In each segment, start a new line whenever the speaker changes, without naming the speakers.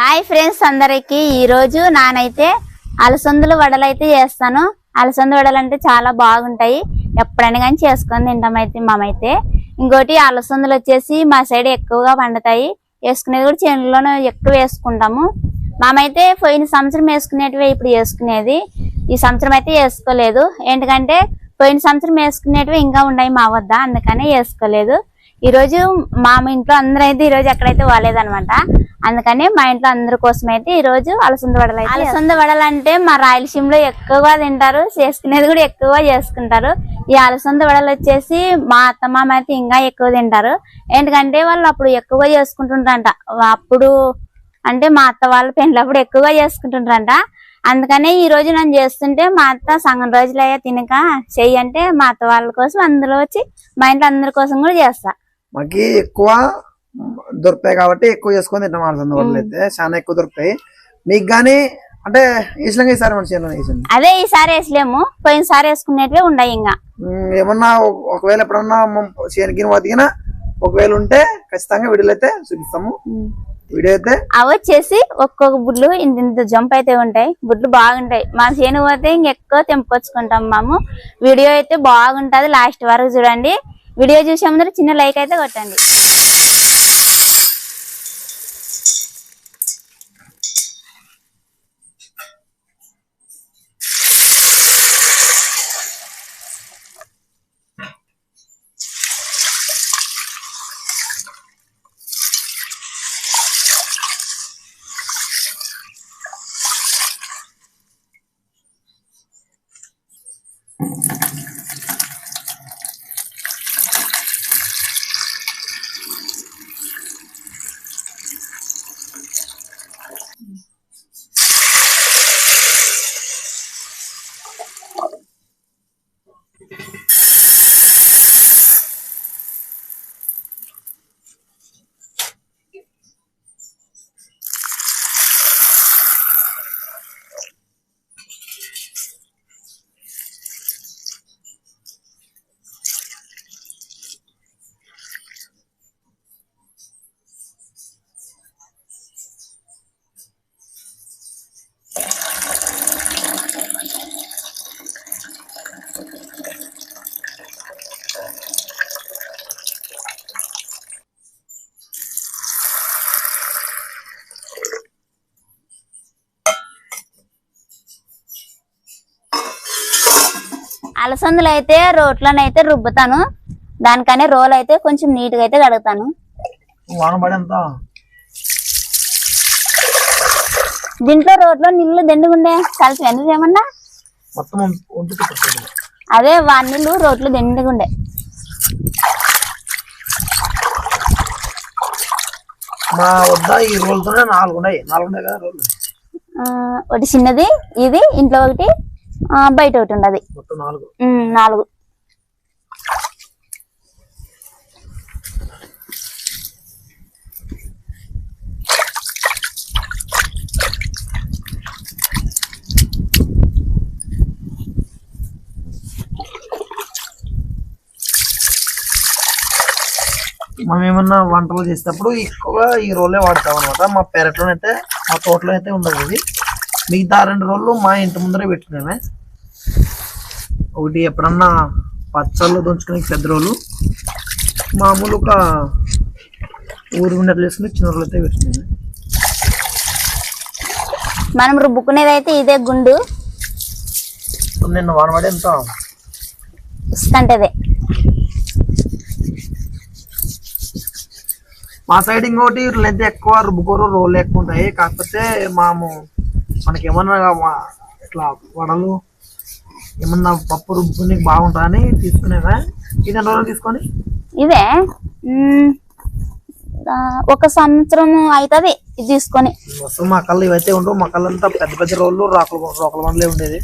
Hi friends అందరికి. ఈ రోజు నానైతే అలసందులు వడలైతే చేస్తాను. అలసంద వడలు అంటే చాలా బాగుంటాయి. ఎప్పుడైనా కానీ చేసుకొని తింటామైతే మామైతే. ఇంకోటి అలసందులు వచ్చేసి మా సైడ్ ఎక్కువగా పండుతాయి. వేసుకునేది కూడా చేనులోనే ఎక్కువ వేసుకుంటాము. మామైతే పోయిన సంవత్సరం వేసుకునేటివే ఇప్పుడు వేసుకునేది. ఈ సంవత్సరం అయితే వేసుకోలేదు. ఎందుకంటే పోయిన సంవత్సరం వేసుకునేటివి ఇంకా ఉన్నాయి మా వద్ద. అందుకనే వేసుకోలేదు. ఈ రోజు మా ఇంట్లో అందరూ అయితే ఈ రోజు ఎక్కడైతే పోలేదన్నమాట అందుకని మా ఇంట్లో అందరి కోసం అయితే ఈ రోజు అలసంద వడలు అలసంద వడలు అంటే మా రాయలసీమలో ఎక్కువగా తింటారు చేసుకునేది కూడా ఎక్కువగా చేసుకుంటారు. ఈ అలసంద వడలు వచ్చేసి మా అత్త మామ అయితే ఇంకా ఎక్కువ తింటారు. ఎందుకంటే వాళ్ళు అప్పుడు ఎక్కువగా చేసుకుంటుంటారంట అప్పుడు అంటే మా అత్త వాళ్ళ పెళ్ళప్పుడు ఎక్కువగా చేసుకుంటుంటారంట అందుకనే ఈ రోజు నేను చేస్తుంటే మా అత్త సగం రోజులు అయ్యా తినక చెయ్యి అంటే మా అత్త వాళ్ళ కోసం అందులో వచ్చి మా ఇంట్లో అందరి కోసం కూడా చేస్తా.
మాకి ఎక్కువ దొరుకుతాయి కాబట్టి ఎక్కువ చేసుకొని తింటాం అలసంద వడలు అయితే. చాలా ఎక్కువ దొరుకుతాయి. మీకు గానీ అంటే ఇష్టంగా ఈసారి వేసింది
అదే ఈసారి వేసలేము. పోయినసారి వేసుకునేటివే ఉన్నాయి ఇంకా.
ఏమన్నా ఒక- ఒకవేళ ఎప్పుడన్నా చేనుకి వదిగినా ఒకవేళ ఉంటే ఖచ్చితంగా వీడియోలు అయితే చూపిస్తాము. వీడియో అయితే
అవి వచ్చేసి ఒక్కొక్క బుడ్లు ఇంత ఇంత జంప్ అయితే ఉంటాయి. బుడ్లు బాగుంటాయి. మా చేను పోతే ఇంకెక్కువ తెంపుకొచ్చుకుంటాం మేము. వీడియో అయితే బాగుంటది. లాస్ట్ వరకు చూడండి. వీడియో చూసే ముందర చిన్న లైక్ అయితే కొట్టండి. అలసందులు అయితే రోట్లోనైతే రుబ్బుతాను. దానికనే రోల్ అయితే కొంచెం నీట్గా అయితే కడుగుతాను దీంట్లో రోట్లో నీళ్ళు దండుగుండే. కలిసి ఎందుకు ఏమన్నా? అదే వాడి నీళ్ళు రోట్లు దండుగుండే.
మా వద్ద ఈ రోజుతోనే నాలుగు ఉన్నాయి నాలుగు ఉన్నాయి కదా రోజులు
ఆ, ఒకటి చిన్నది ఇది ఇంట్లో ఒకటి. బయట ఒకటి ఉండదు.
నాలుగు?
నాలుగు.
మనం ఏమన్నా వంటలు చేసేటప్పుడు ఎక్కువగా ఈ రోలే వాడతాం అనమాట మా పెరట్లోనైతే మా తోటలో అయితే ఉండదు ఇది. మిగతా రెండు రోజులు మా ఇంటి ముందరే పెట్టుకున్నామే ఒకటి ఎప్పుడన్నా పచ్చళ్ళు దంచుకునే పెద్ద రోజులు మామూలుగా ఊరు ఉండట్లు వేసుకుని చిన్న రోజులు అయితే పెట్టుకున్నామే
మనం రుబ్బుకునేది అయితే ఇదే గుండు.
నిన్న వానబడి ఎంత?
ఇసుకంటదే
మా సైడ్ ఇంకోటి లెంత్ ఎక్కువ రుబ్బుకోరు రోలు ఎక్కువ ఉంటాయి. కాకపోతే మాము మనకి ఏమన్నా ఇట్లా వడలు ఏమన్నా పప్పు రుబ్బుకుని బాగుంటుందని తీసుకునేవా ఇది ఎన్ని రోజులు తీసుకొని?
ఇదే ఒక సంవత్సరం అవుతుంది ఇది తీసుకొని.
అసలు మా కళ్ళు ఇవైతే ఉండవు మా కళ్ళు అంతా పెద్ద పెద్ద రోళ్ళు రాకల రోకల మండలే ఉండేది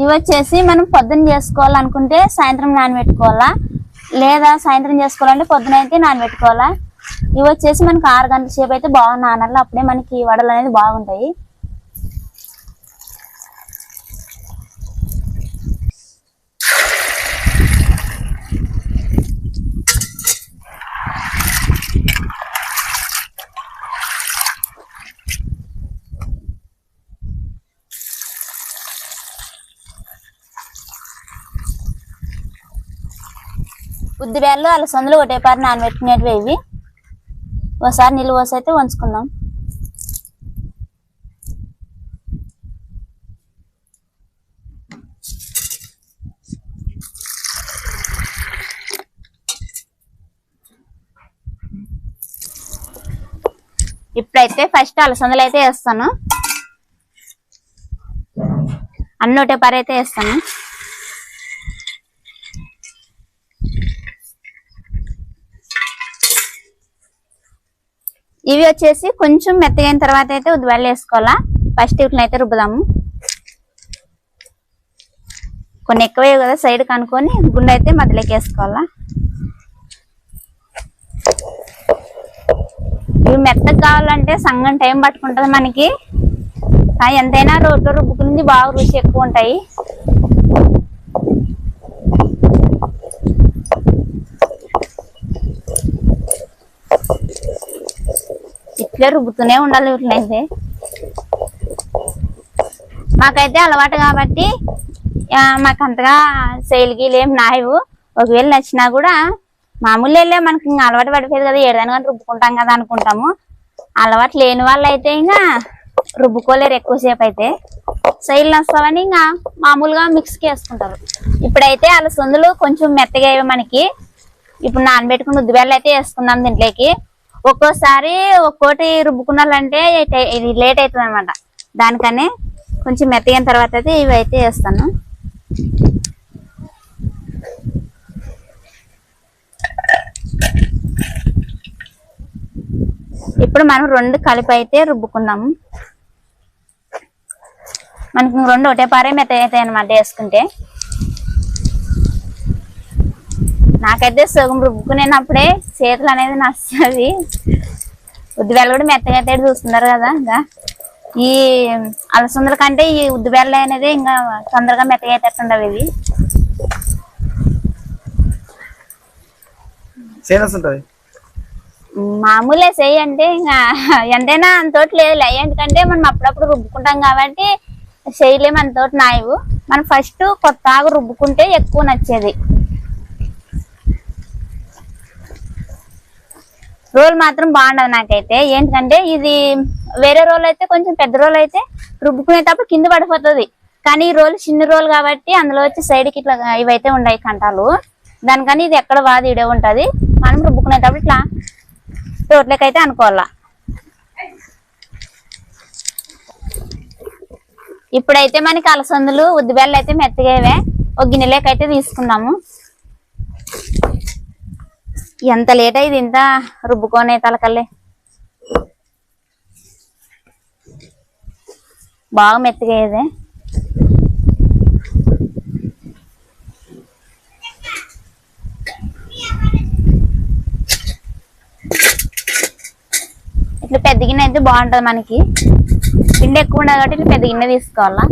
ఇవి వచ్చేసి మనం పొద్దున్న చేసుకోవాలనుకుంటే సాయంత్రం నానబెట్టుకోవాలా? లేదా సాయంత్రం చేసుకోవాలంటే పొద్దున అయితే నానబెట్టుకోవాలా? ఇవి వచ్చేసి మనకి ఆరు గంటల సేపు అయితే బాగా నానాలి అప్పుడే మనకి వడలు అనేది బాగుంటాయి. ఉద్దిబేళ్ళు అలసందులు ఒకటే పారి నానబెట్టుకునేటివి ఇవి. ఒకసారి నీళ్ళు పోసి అయితే వంచుకుందాం. ఇప్పుడైతే ఫస్ట్ అలసందలు అయితే వేస్తాను. అన్నోటే ఒకటే అయితే వేస్తాను. ఇవి వచ్చేసి కొంచెం మెత్తగైన తర్వాత అయితే ఉద్దిబెల్లు వేసుకోవాలా. ఫస్ట్ వీటిని అయితే రుబ్బుదాము. కొన్ని ఎక్కువే కదా సైడ్ కనుక్కొని గుండె అయితే మధ్యలోకి వేసుకోవాలా. ఇవి మెత్తగా కావాలంటే సంగం టైం పట్టుకుంటది మనకి. ఎంతైనా రోడ్లో రుబ్బుకునేది బాగా రుచి ఎక్కువ ఉంటాయి. ఇట్లా రుబ్బుతూనే ఉండాలి ఇట్లయితే మాకైతే అలవాటు కాబట్టి మాకు అంతగా శైలికి ఏం నాయవు. ఒకవేళ నచ్చినా కూడా మామూలు వెళ్ళే మనకి ఇంకా అలవాటు పడిపోయేది కదా ఏడాది కానీ రుబ్బుకుంటాం కదా అనుకుంటాము. అలవాటు లేని వాళ్ళు అయితే ఇంకా రుబ్బుకోలేరు ఎక్కువసేపు అయితే. సైల్ నస్తామని ఇంకా మామూలుగా మిక్స్కి వేసుకుంటారు ఇప్పుడైతే అలసందులు కొంచెం మెత్తగా మనకి. ఇప్పుడు నానబెట్టుకుని ఉద్దిబెల్లు అయితే వేసుకుందాం దీంట్లోకి. ఒక్కోసారి ఒక్కోటి రుబ్బుకున్నాలంటే ఇది లేట్ అవుతుంది అనమాట దానికనే కొంచెం మెత్తగిన తర్వాత అయితే ఇవి అయితే వేస్తాను. ఇప్పుడు మనం రెండు కలిపి అయితే రుబ్బుకుందాము. మనకి రెండు ఒకటే పారే మెత్త అవుతాయి అనమాట వేసుకుంటే. నాకైతే సగం రుబ్బుకునేటప్పుడే చేతులు అనేది నస్తుంది ఉద్దిబెల్ల కూడా మెత్తగా చూస్తున్నారు కదా ఇంకా ఈ అలసందల కంటే ఈ ఉద్దిబెల్ల అనేది ఇంకా తొందరగా మెత్తగా అయితే ఇవి. మామూలే చెయ్యి అంటే ఇంకా ఎంతైనా అంతోటి లేదు ఎందుకంటే మనం అప్పుడప్పుడు రుబ్బుకుంటాం కాబట్టి చేయలేము అంతోటి నాయవు. మనం ఫస్ట్ కొత్త ఆకు రుబ్బుకుంటే ఎక్కువ నచ్చేది. రోల్ మాత్రం బాగుండదు నాకైతే. ఏంటంటే ఇది వేరే రోల్ అయితే కొంచెం పెద్ద రోల్ అయితే రుబ్బుకునేటప్పుడు కింద పడిపోతుంది. కానీ ఈ రోల్ చిన్న రోల్ కాబట్టి అందులో వచ్చి సైడ్కి ఇట్లా ఇవైతే ఉన్నాయి కంటాలు. దానికని ఇది ఎక్కడ వాది ఇడే ఉంటుంది. మనం రుబ్బుకునేటప్పుడు ఇట్లా రోట్లకైతే అయితే అనుకోవాలా. ఇప్పుడైతే మనకి అలసందులు ఉద్దిబెల్లలు అయితే మెత్తగా ఒక గిన్నెలోకి అయితే ఎంత లేట్ అయింది ఇంత రుబ్బుకోనే తలకల్లే. బాగా మెత్తగయ్యేదే ఇట్లా పెద్ద గిన్నె అయితే బాగుంటది మనకి. పిండి ఎక్కువ ఉండదు కాబట్టి ఇట్లా పెద్ద గిన్నె తీసుకోవాలా?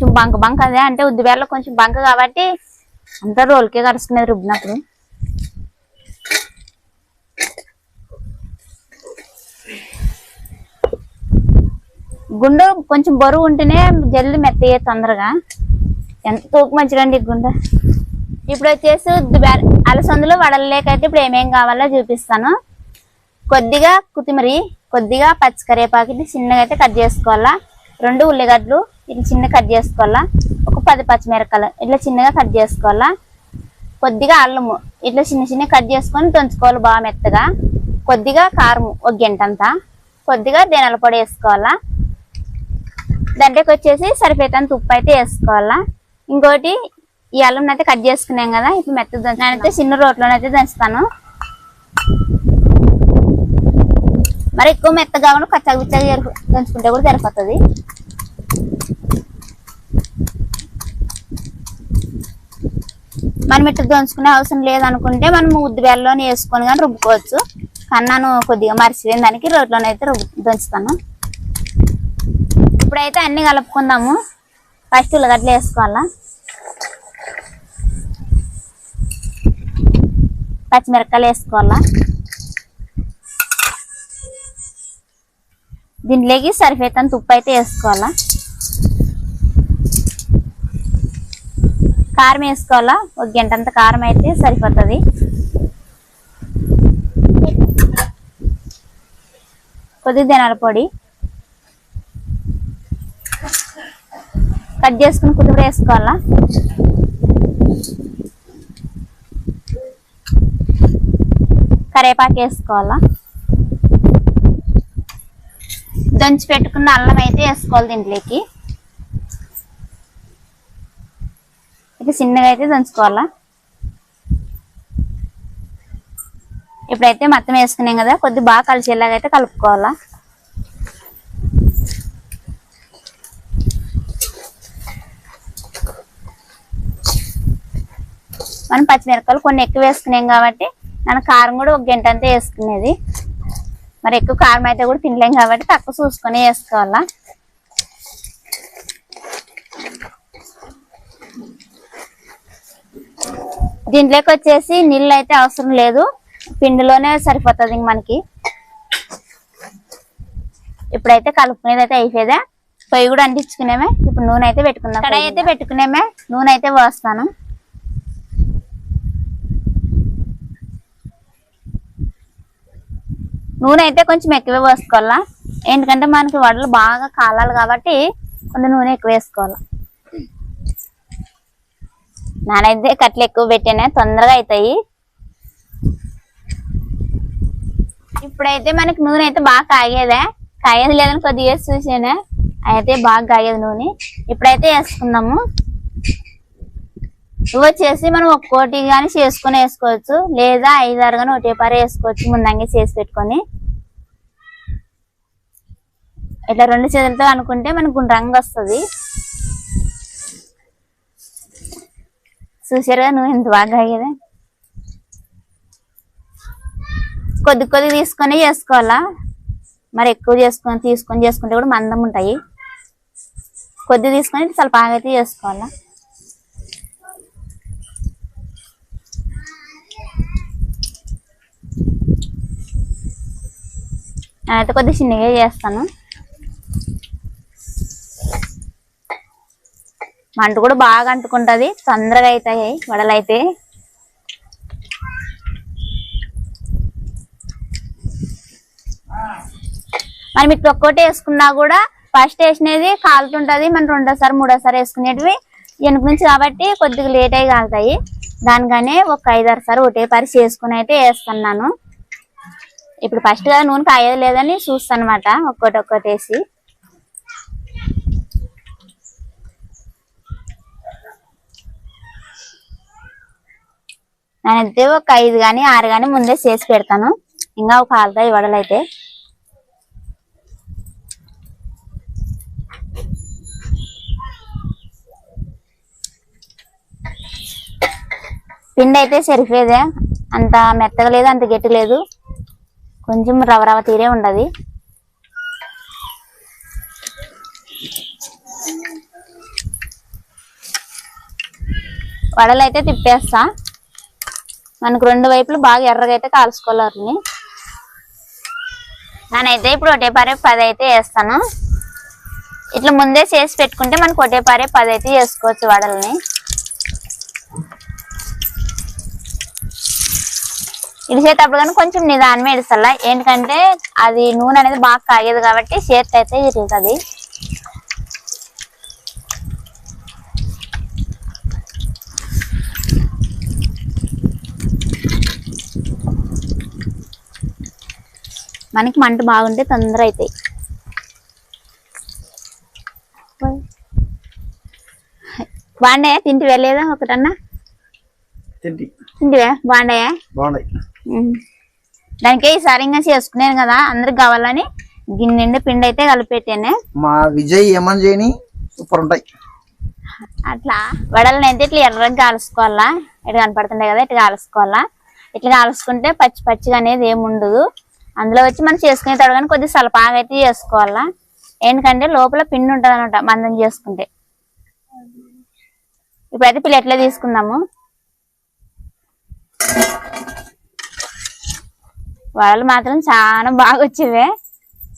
కొంచెం బంక బంక అదే అంటే ఉద్దిబేరలో కొంచెం బంక కాబట్టి అంతా రోల్కే కడుచుకునేది రుబ్బినప్పుడు గుండె కొంచెం బరువు ఉంటేనే జల్లు మెత్తయ్యే తొందరగా. ఎంత తూకు మంచిదండి గుండె. ఇప్పుడు వచ్చేసి అలసందులు వడలేకైతే ఇప్పుడు ఏమేం కావాలో చూపిస్తాను. కొద్దిగా కొత్తిమీర కొద్దిగా పచ్చికరేపాకి చిన్నగా అయితే కట్ చేసుకోవాలా. రెండు ఉల్లిగడ్డలు ఇట్లా చిన్న కట్ చేసుకోవాలా? ఒక పది పచ్చిమిరపకాయలు ఇట్లా చిన్నగా కట్ చేసుకోవాలా? కొద్దిగా అల్లము ఇట్లా చిన్న చిన్న కట్ చేసుకొని దంచుకోవాలి బాగా మెత్తగా. కొద్దిగా కారం ఒక గంట అంతా. కొద్దిగా దేనాల పొడి వేసుకోవాలా? దాంట్లోకి వచ్చేసి సరిపోయేంత ఉప్పు అయితే వేసుకోవాలా? ఇంకోటి ఈ అల్లం అయితే కట్ చేసుకున్నాం కదా ఇప్పుడు మెత్తగా నేనైతే చిన్న రోట్లోనైతే దంచుతాను. మరి ఎక్కువ మెత్తగా కాకుండా కచ్చాకు బిచ్చగా దంచుకుంటే కూడా సరిపోతుంది. మనం ఇట్లా దంచుకునే అవసరం లేదనుకుంటే మనం ఉద్ది బెల్లని వేసుకొని కానీ రుబ్బుకోవచ్చు. కానీ కొద్దిగా మర్చిపోయిన దానికి రోట్లోనైతే రుబ్బు దంచుతాను ఇప్పుడైతే అన్ని కలుపుకుందాము. ఫస్ట్ ఉల్లగడ్డలు వేసుకోవాలా? పచ్చిమిరపకాయలు వేసుకోవాలా? దీంట్లోకి సరిపోతాను ఉప్పు అయితే వేసుకోవాలా? కారం వేసుకోవాలా? ఒక గంట అంత కారం అయితే సరిపోతుంది. కొద్ది ధనాల పొడి. కట్ చేసుకుని కుదురు వేసుకోవాలా? కరేపాకు వేసుకోవాలా? దంచి పెట్టుకున్న అల్లం అయితే వేసుకోవాలి దీంట్లోకి. ఇది చిన్నగా అయితే దంచుకోవాలా? ఇప్పుడైతే మొత్తం వేసుకున్నాం కదా కొద్ది బాగా కలిసేలాగా అయితే కలుపుకోవాలా? మనం పచ్చిమిరపకాయలు కొన్ని ఎక్కువ వేసుకున్నాం కాబట్టి మన కారం కూడా ఒక గంట అంతా వేసుకునేది. మరి ఎక్కువ కారం అయితే కూడా తినలేం కాబట్టి తక్కువ చూసుకొని వేసుకోవాలా? దీంట్లోకి వచ్చేసి నీళ్ళు అయితే అవసరం లేదు. పిండిలోనే సరిపోతుంది మనకి. ఇప్పుడైతే కలుపుకునేది అయితే అయిపోయేదా. పొయ్యి కూడా అంటించుకునేమే. ఇప్పుడు నూనె అయితే పెట్టుకుందాం. కడాయి అయితే పెట్టుకునేమే. నూనె అయితే పోస్తాను. నూనె అయితే కొంచెం ఎక్కువే పోసుకోవాలా? ఎందుకంటే మనకి వడలు బాగా కాలాలి కాబట్టి కొంచెం నూనె ఎక్కువ వేసుకోవాలి. నానైతే కట్లు ఎక్కువ పెట్టానే తొందరగా అవుతాయి ఇప్పుడైతే మనకి నూనె అయితే బాగా కాగేదే. కాగేది లేదని కొద్దిగా వేసి చూసానే? అయితే బాగా కాగేది నూనె. ఇప్పుడైతే వేసుకుందాము. ఇవి వచ్చేసి మనం ఒక్కోటి కానీ చేసుకొని వేసుకోవచ్చు. లేదా ఐదారు కానీ ఒకటే పారే వేసుకోవచ్చు. ముందంగా చేసి పెట్టుకొని. ఇట్లా రెండు చేతులతో అనుకుంటే మనకు గుండ్రంగా వస్తుంది. చూసారుగా నువ్వు ఎంత బాగా అయ్యేదే కొద్ది కొద్ది తీసుకొని చేసుకోవాలా? మరి ఎక్కువ చేసుకొని తీసుకొని చేసుకుంటే కూడా మందం ఉంటాయి. కొద్ది తీసుకొని చాలా బాగా అయితే చేసుకోవాలా? నేనైతే కొద్ది చిన్నగా చేస్తాను. మంట కూడా బాగా అంటుకుంటది. తొందరగా అవుతాయి వడలైతే. మనం ఇట్లా ఒక్కోటి వేసుకున్నా కూడా ఫస్ట్ వేసినది కాలుతుంటది. మనం రెండోసారి మూడోసారి వేసుకునేటివి వెనుక నుంచి కాబట్టి కొద్దిగా లేట్ అయి కాలుతాయి. దానికనే ఒక ఐదారు సార్ ఒకటే పరిచి వేసుకుని అయితే వేస్తున్నాను. ఇప్పుడు ఫస్ట్గా నూనె కాయదు లేదని చూస్తాను అనమాట ఒక్కోటి ఒక్కోటి వేసి. నేనైతే ఒక ఐదు కానీ ఆరు కానీ ముందే చేసి పెడతాను. ఇంకా ఒక కాలుతాయి వడలు అయితే పిండి అయితే సరిపోయేదే. అంత మెత్తగా లేదు అంత గట్టి లేదు. కొంచెం రవ రవ తీరే ఉండదు. వడలు అయితే తిప్పేస్తా. మనకు రెండు వైపులు బాగా ఎర్రగా అయితే కాల్చుకోవాలి వాటిని నేనైతే ఇప్పుడు ఒకటే పారే పది అయితే వేస్తాను. ఇట్లా ముందే చేసి పెట్టుకుంటే మనకు ఒకటే పారే పది అయితే చేసుకోవచ్చు వడల్ని. ఇడిసేటప్పుడు కానీ కొంచెం నిదానమే ఇడిసల్లా ఏంటంటే అది నూనె అనేది బాగా కాగేది కాబట్టి చేతి అయితే ఇరుగుతుంది మనకి మంట బాగుంటే తొందర అవుతాయి బాగున్నాయా? తింటి వెళ్ళేదా ఒకటన్నా?
తింటి.
తింటివే? బాగున్నాయా?
బాగున్నాయి.
దానికి ఈసారి ఇంకా చేసుకున్నాను కదా అందరికి కావాలని గిన్నె నిండా పిండి అయితే కలిపెట్టాను
మా విజయ్ ఏమని చేయని? సూపర్ ఉంటాయి.
అట్లా. వడలని అయితే ఇట్లా ఎర్రగా కాలుసుకోవాలా ఇటు కనపడుతుండే కదా ఇట్లా కాలుసుకోవాలా ఇట్లా కాలుసుకుంటే పచ్చి పచ్చిగా అనేది ఏమి ఉండదు అందులో వచ్చి మనం చేసుకునే కానీ కొద్దిగా సలపాగా అయితే చేసుకోవాలా. ఎందుకంటే లోపల పిండి ఉంటుంది అనమాట మందం చేసుకుంటే. ఇప్పుడైతే ప్లేట్లో తీసుకుందాము. వడలు మాత్రం చాలా బాగా వచ్చేవే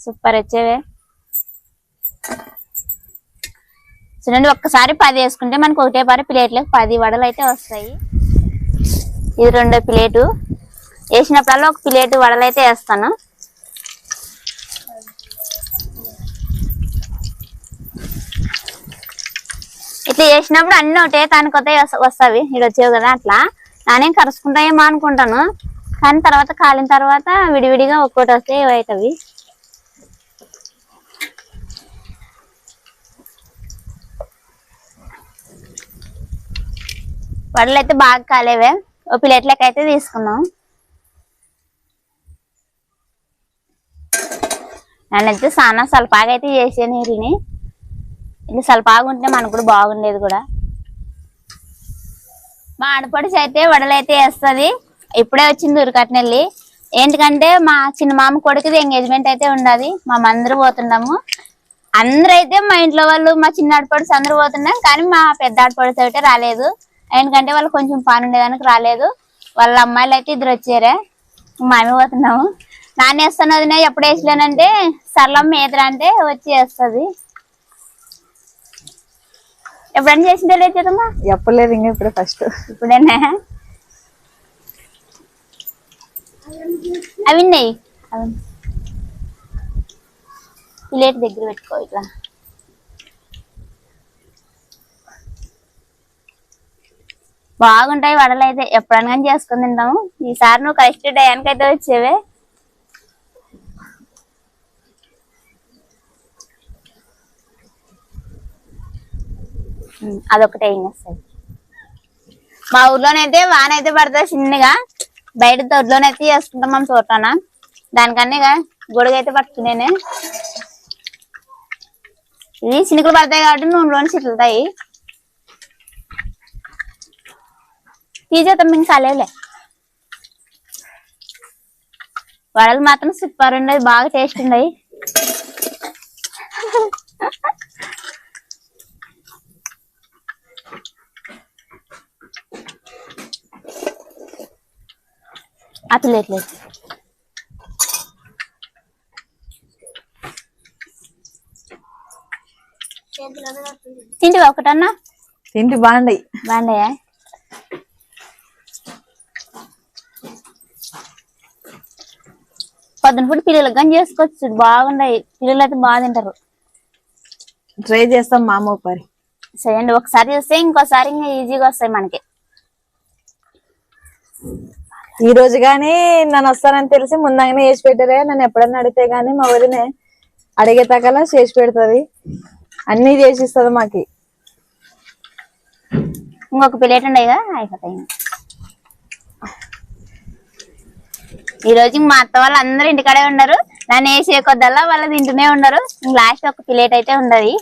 సూపర్ వచ్చేవే. చూడండి ఒక్కసారి పది వేసుకుంటే మనకు ఒకటే పారి ప్లేట్లకు పది వడలు అయితే వస్తాయి. ఇది రెండో ప్లేటు. వేసినప్పుడల్లా ఒక ప్లేట్ వడలు అయితే వేస్తాను. ఇట్లా చేసినప్పుడు అన్ని ఒకటే దానికి కొత్త వస్తావి. ఇక్కడ వచ్చేవి కదా అట్లా. నానేం కరుచుకుంటాయేమో అనుకుంటాను. కానీ తర్వాత కాలిన తర్వాత విడివిడిగా ఒక్కోటి వస్తే అవుతుంది వడలు అయితే బాగా కాలేవే. ఓ ప్లేట్లకైతే అయితే తీసుకున్నాం నేనైతే చాలా సలపాగా అయితే చేసాను వీటిని ఇది సలపాగా ఉంటే మనకు కూడా బాగుండేది కూడా. మా ఆడపడుచు అయితే వడలైతే వేస్తుంది. ఇప్పుడే వచ్చింది ఉరికట్నెల్లి. ఏంటికంటే మా చిన్న మామ కొడుకుది ఎంగేజ్మెంట్ అయితే ఉండదు. మా అందరూ పోతున్నాము. అందరూ అయితే మా ఇంట్లో వాళ్ళు మా చిన్న ఆడపడుచు అందరూ పోతున్నాం కానీ మా పెద్ద ఆడపడుచు అయితే రాలేదు. ఎందుకంటే వాళ్ళు కొంచెం పని ఉండేదానికి రాలేదు. వాళ్ళ అమ్మాయిలు అయితే ఇద్దరు వచ్చారే. మేము పోతున్నాము. నాన్న వేస్తున్నది ఎప్పుడు వేసలేనంటే సరళమ్మ ఏదరా అంటే వచ్చి వేస్తుంది. ఎప్పుడైనా చేసిందే లేదు కదమ్మా?
చెప్పలేదు ఇంకా ఇప్పుడు ఫస్ట్
ఇప్పుడేనా? అవి ఉన్నాయి ప్లేట్ దగ్గర పెట్టుకో ఇట్లా. బాగుంటాయి వడలు అయితే ఎప్పుడైనా కానీ చేసుకుని తింటాము. ఈసారి నువ్వు కరెక్ట్ టయానికి అయితే వచ్చేవే. అదొకటే మా ఊర్లోనైతే వాన అయితే పడుతుంది చిన్నగా. బయట తొడ్లోనైతే చేసుకుంటాం మనం చూడటాన దానికన్నా ఇక గొడుగు అయితే పట్టుకునేనే చినుకులు పడతాయి కాబట్టి నూనెలోని చిట్లుతాయి. తీసేద్దాం ఇంకా కాలేవులే వడలు మాత్రం సూపర్ ఉండేది బాగా టేస్ట్ ఉండయి అట్లేదు తింటివా ఒకటన్నా?
తింటి బాగుండయి
బాగుండయా పొద్దున పూట పిల్లలకు కానీ చేసుకోవచ్చు. బాగుండాయి పిల్లలు అయితే బాగా తింటారు.
ట్రై చేస్తాం మా అమ్మ పరి
చేయండి ఒకసారి చేస్తే ఇంకోసారి ఇంకా ఈజీగా వస్తాయి మనకి.
ఈ రోజు గానీ నన్ను వస్తానని తెలిసి ముందంగానే చేసి పెట్టారే. నన్ను ఎప్పుడన్నా అడిగితే గానీ మా వదినే అడిగే తగల చేసి పెడుతుంది. అన్ని చేసి ఇస్తుంది మాకి.
ఇంకొక ప్లేట్ ఉండయిగా అయిపోతాయి. ఈ రోజు మా అత్త వాళ్ళు అందరూ ఇంటికాడే ఉన్నారు. నన్ను వేసే కొద్దల్లా వాళ్ళు తింటూనే ఉన్నారు. లాస్ట్ ఒక ప్లేట్ అయితే ఉండదు.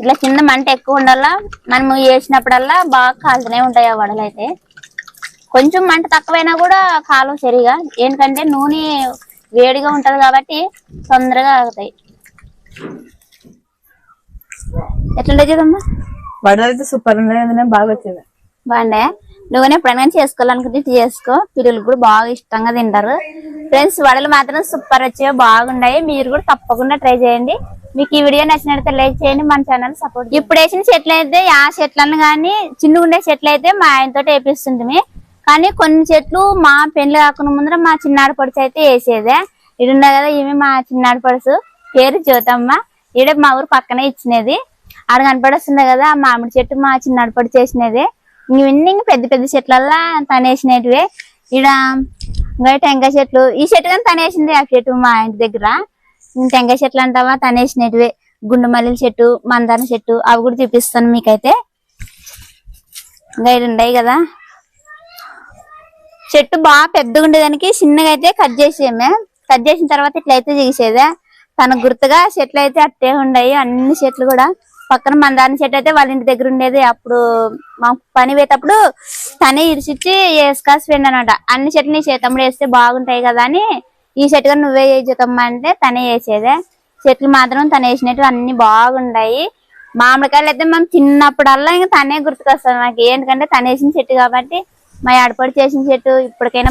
ఇట్లా కింద మంట ఎక్కువ ఉండాలా మనం వేసినప్పుడల్లా బాగా కాలుతూనే ఉంటాయి ఆ వడలు అయితే. కొంచెం మంట తక్కువైనా కూడా కాలం సరిగా ఏంటంటే నూనె వేడిగా ఉంటది కాబట్టి తొందరగా ఆగుతాయి. ఎట్లుండే చూడమ్మా?
వడలు అయితే సూపర్ ఉండేది బాగా వచ్చేది
బాగుండే నువ్వు ఎప్పుడైనా చేసుకోవాలనుకుంటే చేసుకో. పిల్లలు కూడా బాగా ఇష్టంగా తింటారు. ఫ్రెండ్స్ వడలు మాత్రం సూపర్ వచ్చాయి బాగున్నాయి. మీరు కూడా తప్పకుండా ట్రై చేయండి. మీకు ఈ వీడియో నచ్చినట్లయితే లైక్ చేయండి మన ఛానల్ సపోర్ట్ ఇప్పుడు వేసిన చెట్లు అయితే ఆ చెట్లను కానీ చిన్న ఉండే చెట్లు అయితే మా ఆయనతో వేపిస్తుంటే కానీ కొన్ని చెట్లు మా పెళ్ళి కాకుండా ముందర మా చిన్నాడు పొడుచు అయితే వేసేదే. ఇడున్నా కదా ఈమె మా చిన్నాడు పొడుసు. పేరు జ్యోతమ్మ. ఈడ మా ఊరు పక్కనే ఇచ్చినది. ఆడ కనపడొస్తుంది కదా మామిడి చెట్టు మా చిన్నాడు పొడి చేసినది. ఇవన్నీ ఇంకా పెద్ద పెద్ద చెట్లల్లా తనేసినటివే. ఈడ ఇంకా టెంకాయ చెట్లు. ఈ చెట్టు కానీ తనేసింది ఆ చెట్టు మా ఇంటి దగ్గర. టెంకాయ చెట్లు అంటావా? తనేసినటివే. గుండు మల్లెల చెట్టు మందార చెట్టు అవి కూడా చూపిస్తాను మీకైతే. గైడ్ ఉండయి కదా. చెట్టు బాగా పెద్దగా ఉండేదానికి చిన్నగా అయితే కట్ చేసేమే కట్ చేసిన తర్వాత ఇట్లయితే చేసేదే. తన గుర్తుగా చెట్లు అయితే అట్టే ఉండయి. అన్ని చెట్లు కూడా. పక్కన మందార చెట్టు అయితే వాళ్ళ ఇంటి దగ్గర ఉండేది. అప్పుడు మా పని పోయేటప్పుడు తనే ఇరిచిచ్చి వేసుకాసి అనమాట అన్ని చెట్లు నీ చేతమ్ముడు వేస్తే బాగుంటాయి కదా అని ఈ చెట్టుగా నువ్వే చేతమ్మ అంటే తనే వేసేదే చెట్లు మాత్రం తను వేసినట్టు అన్ని బాగుండాయి. మామిడికాయలు అయితే మనం చిన్నప్పుడల్లా ఇంకా తనే గుర్తుకొస్తాం నాకు ఏంటంటే తను వేసిన చెట్టు కాబట్టి మా ఆడపడి చేసిన చెట్టు ఇప్పటికైనా